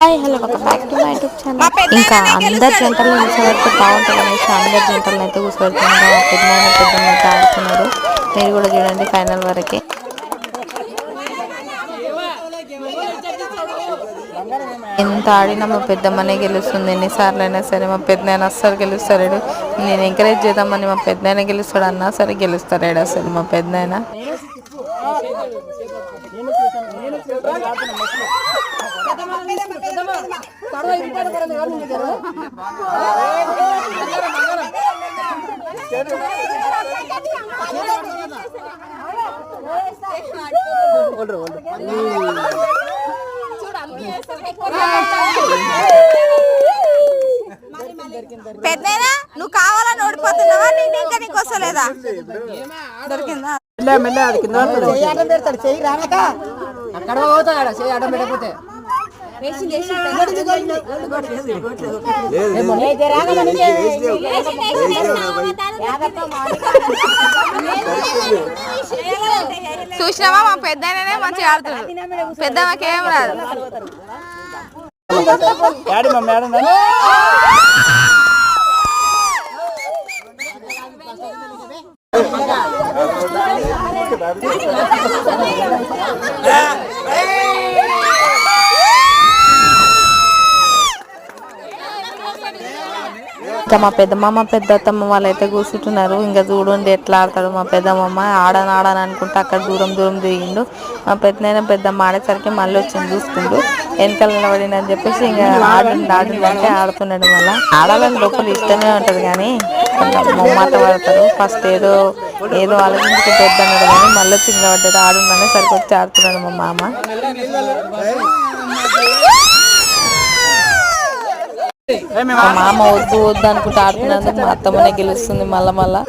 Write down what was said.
Hi hello welcome back to my YouTube channel ఇంకా అందరి జంటలు కూర్చోబెడితే బాగుంటుంది అనేసి అందరి జంటలను అయితే కూర్చోబెడుతున్నారు పెద్దమ్మ పెద్దమ్మ అయితే ఆడుతున్నారు మీరు కూడా చూడండి ఫైనల్ వరకే ఎంత ఆడినా మా పెద్దమ్మనే గెలుస్తుంది ఎన్నిసార్లు అయినా సరే మా పెద్దనాయన అస్సలు గెలుస్తాడు నేను ఎంకరేజ్ చేద్దామని మా పెద్దనాయన గెలుస్తాడు అన్నా సరే గెలుస్తాడు అసలు మా పెద్దనాయన పెద్దనా నువ్వు కావాలని ఓడిపోతున్నావా? నీకు ఇంకా నీకు వస్తలేదా? దొరికిందా మెల్లె మెల్లె అది కింద రానక అక్కడ పోతాడు? ఆడ, చెయ్యి అడ్డం పెట్టకపోతే. చూసినావా? మా పెద్దనే మంచిగా ఆడుతున్నాడు పెద్దమ్మకి ఏం రాదు. మేడం ఇంకా మా పెద్దమ్మ పెద్దత్తమ్మ వాళ్ళు అయితే కూర్చుంటున్నారు. ఇంకా చూడండి ఎట్లా ఆడతాడు మా పెద్దమ్మ. ఆడని ఆడని అనుకుంటే అక్కడ దూరం దూరం దిగిండు. మా పెద్దనైనా పెద్దమ్మ ఆడేసరికి మళ్ళీ వచ్చింది చూసుకుండు. వెనకాల నిలబడింది అని చెప్పేసి ఇంకా ఆడండి ఆడండి అంటే ఆడుతున్నాడు మళ్ళీ. ఆడాలని లోపల ఇష్టమే ఉంటుంది కానీ కొంచెం మొమ్మాట పడతారు ఫస్ట్ ఏదో ఏదో ఆలోచించుకుంటే పెద్ద కానీ మళ్ళీ వచ్చి నిలబడ్డాడు ఆడుందనే సరికొచ్చి ఆడుతున్నాడు మా మామ. మా మామ వద్దు వద్దు అనుకుంటే ఆడుతున్నందుకు మా అత్తమ్మనే గెలుస్తుంది మళ్ళా మళ్ళా.